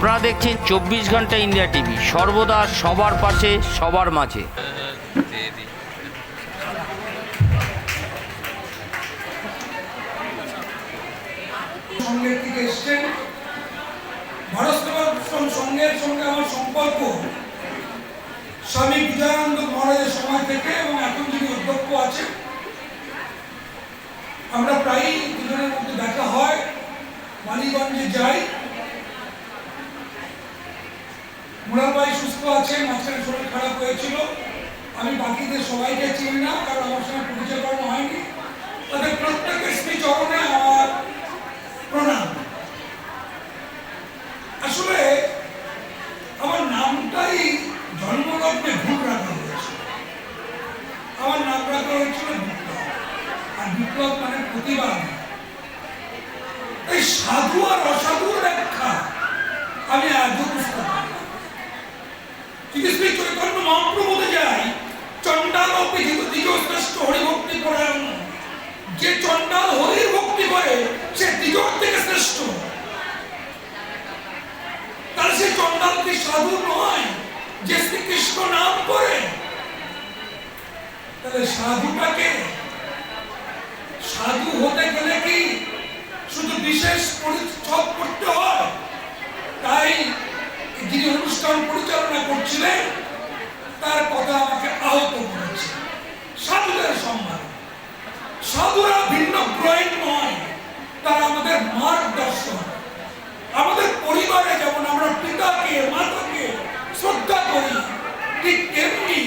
আপনারা দেখছেন চব্বিশ ঘণ্টা ইন্ডিয়া টিভি। সর্বদা সবার পাশে, সবার মাঝে। স্বামী মহারাজের সময় থেকে এবং এখন যিনি অধ্যক্ষ আমরা প্রায়ই দুজনের মধ্যে দেখা হয়। মালিগঞ্জে যাই। মুরাবাই সুস্থ আছেন মাঝখানে শরীর খারাপ হয়েছিল। আমি বাকিদের সবাইকে চিনি না, কারণ আমার সঙ্গে পরিচয় করানো হয়নি। তাদের প্রত্যেকের শ্রী চরণে আমার প্রণাম। আসলে আমার নামটাই জন্মলগ্নে ভুল রাখা হয়েছে। আমার নাম রাখা হয়েছিল বিপ্লব, আর বিপ্লব মানে প্রতিবাদ। এই সাধু আর অসাধুর ব্যাখ্যা আমি আজও বুঝতে পারি না। যদি শ্রী চৈতন্য মহাপ্রভুতে যাই চণ্ডাল অপেক্ষিত দ্বিতীয় শ্রেষ্ঠ হরিভক্তি পরায়ণ যে চণ্ডাল হরির ভক্তি করে, সে দ্বিজোর থেকে শ্রেষ্ঠ। তাহলে সে চণ্ডাল কি সাধু নয়? যে শ্রীকৃষ্ণ নাম করে। তাহলে সাধুটাকে, সাধু হতে গেলে কি শুধু বিশেষ পরিচ্ছদ করতে হয়? তাই যিনি অনুষ্ঠান পরিচালনা করছিলেন, তার কথা আমাকে আহত করেছে সাধুদের সম্মান। সাধুরা ভিন্ন গ্রহের নয়, তারা আমাদের মার্গদর্শন। আমাদের পরিবারে যেমন আমরা পিতাকে, মাতাকে শ্রদ্ধা করি, ঠিক তেমনি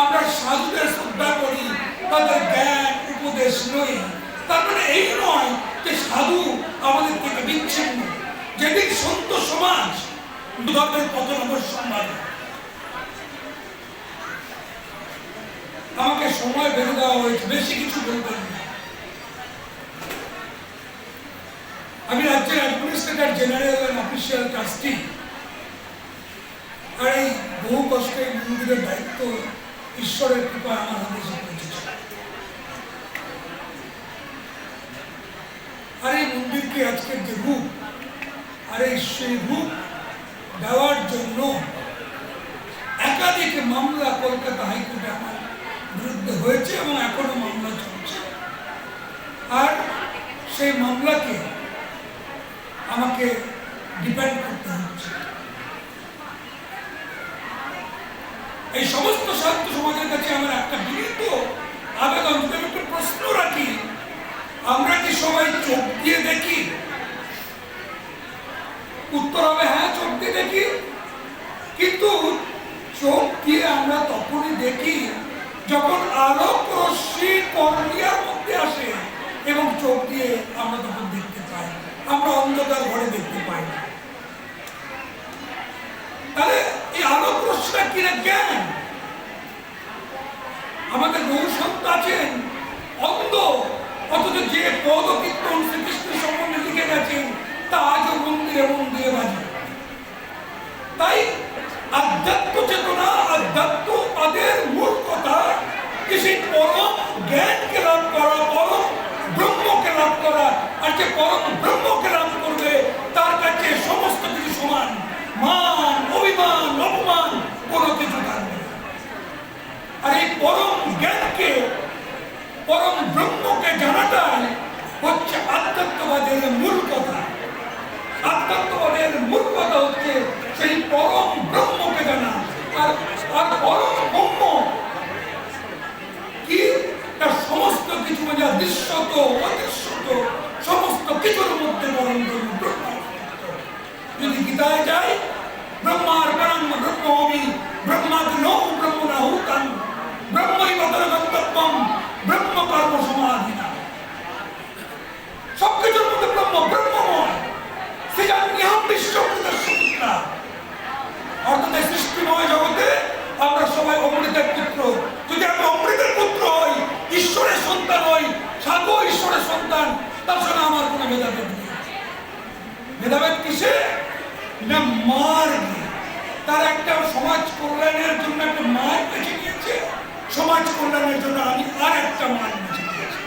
আমরা সাধুদের শ্রদ্ধা করি, তাদের জ্ঞান, উপদেশ নই তার মানে এই নয় যে সাধু আমাদের থেকে বিচ্ছিন্ন। যেদিন সন্ত সমাজ ধর্মের পতন অবশ্যম্ভাবী আমাকে সময় বেঁধে দেওয়া হয়েছে, বেশি কিছু বলবেন আমি রাজ্যের administrator general and official trustee. আর এই বহু কষ্টে মন্দিরের দায়িত্ব ঈশ্বরের কৃপা আমার হাতে এসে আর এই মন্দিরকে আজকের যে রূপ, আর এই সেই রূপ দেওয়ার জন্য একাধিক মামলা কলকাতা হাইকোর্টে আমার বিরুদ্ধে হয়েছে এবং এখনও মামলা চলছে আর সেই মামলাকে আমাকে ডিপেন্ড করতে হচ্ছে। এই সমস্ত সাহিত্য সমাজের কাছে আমার একটা বিনীত আবেদন আমি একটু প্রশ্ন রাখি, আমরা কি সবাই চোখ দিয়ে দেখি? উত্তর হবে হ্যাঁ চোখ দিয়ে দেখি কিন্তু চোখ দিয়ে আমরা তখনই দেখি যখন আলোক রশ্মি কর্নিয়ার মধ্যে আসে এবং চোখ দিয়ে আমরা তখন দেখতে পাই আমরা অন্ধকার ঘরে দেখতে পাই না তাহলে এই কিনা জ্ঞান আমাদের বহু সন্ত আছেন অন্ধ, অথচ যে পদ কীর্তন শ্রীকৃষ্ণের সম্বন্ধে লিখে গেছেন তা আজও মন্দিরে মন্দিরে বাজে। তাই আধ্যাত্ম চেতনা, আধ্যাত্ম তাদের মূল কথা, যে পরম জ্ঞানকে লাভ করা, পরম ব্রহ্মকে লাভ করা, আর যে পরম ব্রহ্মকে লাভ করবে, তার কাছে সমস্ত কিছু সমান মান অভিমান অপমান কোনো কিছু থাকবে না। আর এই পরম জ্ঞানকে পরম ব্রহ্মকে জানাটাই হচ্ছে আধ্যাত্মবাদের মূল কথা আধ্যাত্মবাদের মূল কথা হচ্ছে সেই পরম ব্রহ্মকে জানা আর আর পরম ব্রহ্ম কি তার সমস্ত কিছু যা দৃশ্যত অদৃশ্যত সমস্ত কিছুর মধ্যে পরম ব্রহ্ম ব্রহ্ম যদি গীতায় যায় ব্রহ্মার পরম ব্রহ্ম আমি ব্রহ্মাদ নৌ ব্রহ্ম না হুতান ব্রহ্মই বদল গন্তব্যম ব্রহ্ম কর্ম সমাধিনা সবকিছুর মধ্যে ব্রহ্ম ব্রহ্মময় সৃজন্যহম বিশ্বমৃতস্বপুত্রা অর্থাৎ এই সৃষ্টিময় জগতে আমরা সবাই অমৃতের পুত্র যদি আমরা অমৃতের পুত্র হই ঈশ্বরের সন্তান হই সাধু ঈশ্বরের সন্তান তার সঙ্গে আমার কোনো ভেদাভেদ নেই ভেদাভেদ কিসে না মার্গ তার একটা সমাজ কল্যাণের জন্য একটা মার্গ বেছে নিয়েছে সমাজ কল্যাণের জন্য আমি আর একটা বেছে নিয়েছি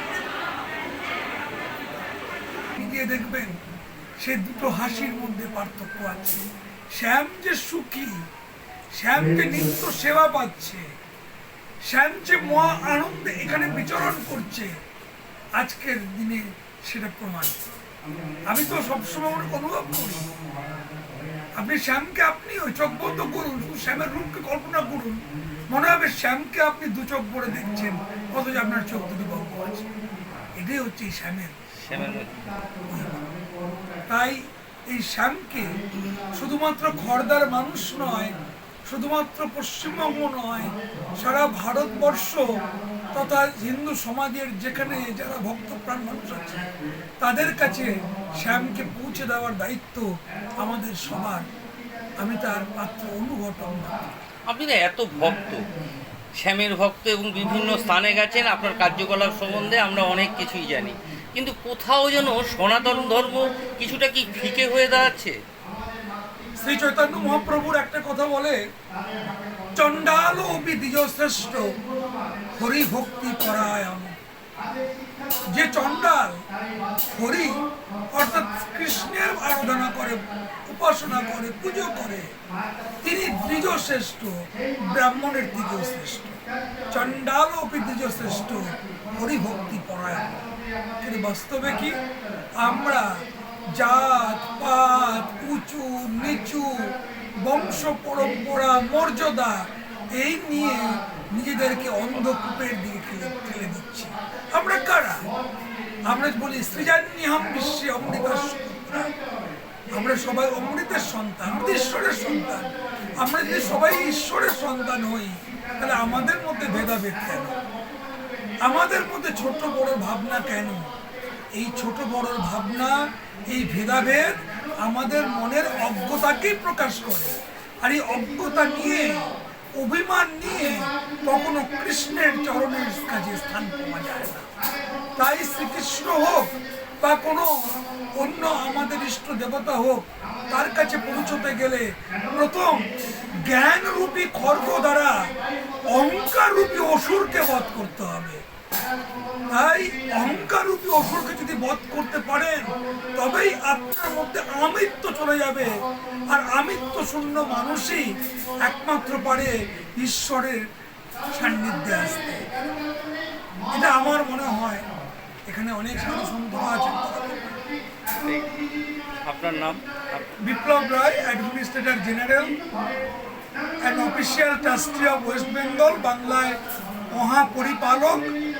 দেখবেন সে দুটো হাসির মধ্যে পার্থক্য আছে। শ্যাম যে সুখী শ্যাম যে নিত্য সেবা পাচ্ছে শ্যাম যে মহা আনন্দে এখানে বিচরণ করছে আজকের দিনে সেটা প্রমাণ। আমি তো সবসময় অনুভব করি আপনি শ্যামকে আপনি ওই চোখ বন্ধ করুন শ্যামের রূপকে কল্পনা করুন। মনে হবে শ্যামকে আপনি দু চোখ ভরে দেখছেন অথচ আপনার চোখ দুটি বন্ধ আছে। এটাই হচ্ছে এই শ্যামের তাই এই শ্যামকে শুধুমাত্র খড়দার মানুষ নয় শুধুমাত্র পশ্চিমবঙ্গ নয় সারা ভারতবর্ষ তথা হিন্দু সমাজের যেখানে যারা ভক্তপ্রাণ মানুষ আছে তাদের কাছে শ্যামকে পৌঁছে দেওয়ার দায়িত্ব আমাদের সবার। আমি তার পাত্র অনুঘটন মাত্র। আপনি না এত ভক্ত। শ্যামের ভক্ত এবং বিভিন্ন স্থানে গেছেন আপনার কার্যকলাপ সম্বন্ধে আমরা অনেক কিছুই জানি। কিন্তু কোথাও যেন সনাতন ধর্ম কিছুটা কি ফিকে হয়ে দাঁড়াচ্ছে? শ্রী চৈতন্য মহাপ্রভুর একটা কথা বলে চণ্ডাল অপি দ্বিজ শ্রেষ্ঠ হরি ভক্তি পরায়ণ। যে চণ্ডাল হরি, অর্থাৎ কৃষ্ণের আরাধনা করে, উপাসনা করে, পুজো করে, তিনি দ্বিজ শ্রেষ্ঠ, ব্রাহ্মণের দ্বিজ শ্রেষ্ঠ। চণ্ডাল অপি দ্বিজ শ্রেষ্ঠ হরি ভক্তি পরায়ণ। কিন্তু বাস্তবে কি? আমরা জাত, পাত, উঁচু, নিচু বংশ পরম্পরা, মর্যাদা, এই নিয়ে নিজেদেরকে অন্ধকূপের দিকে ঠেলে দিচ্ছি। আমরা কারা? আমরা বলি সৃজান্যহম বিশ্বে অমৃত আমরা সবাই অমৃতের সন্তান, আমরা ঈশ্বরের সন্তান। আমরা যদি সবাই ঈশ্বরের সন্তান হই, তাহলে আমাদের মধ্যে ভেদাভেদ কেন? আমাদের মধ্যে ছোট বড় ভাবনা কেন? এই ছোট বড় ভাবনা, এই ভেদাভেদ আমাদের মনের অজ্ঞতাকেই প্রকাশ করে। আর এই অজ্ঞতা নিয়ে, অভিমান নিয়ে কখনো কৃষ্ণের চরণের কাছে স্থান পাওয়া যায় না। তাই শ্রীকৃষ্ণ হোক বা কোনো অন্য আমাদের ইষ্ট দেবতা হোক, তার কাছে পৌঁছতে গেলে প্রথম জ্ঞান রূপী খর্গ দ্বারা অহংকার রূপী অসুরকে বধ করতে হবে। তাই অহংকার রূপী অসুরকে যদি বধ করতে পারেন তবেই আপনার মধ্যে আমিত্ব চলে যাবে। আর আমিত্ব শূন্য মানুষই একমাত্র পারে ঈশ্বরের সান্নিধ্যে আসতে। এটা আমার মনে হয়। এখানে অনেক সাধু সন্ত আছেন আপনার নাম? Biplab Roy administrator general and official trustee of West Bengal বাংলায় মহাপরিপালক।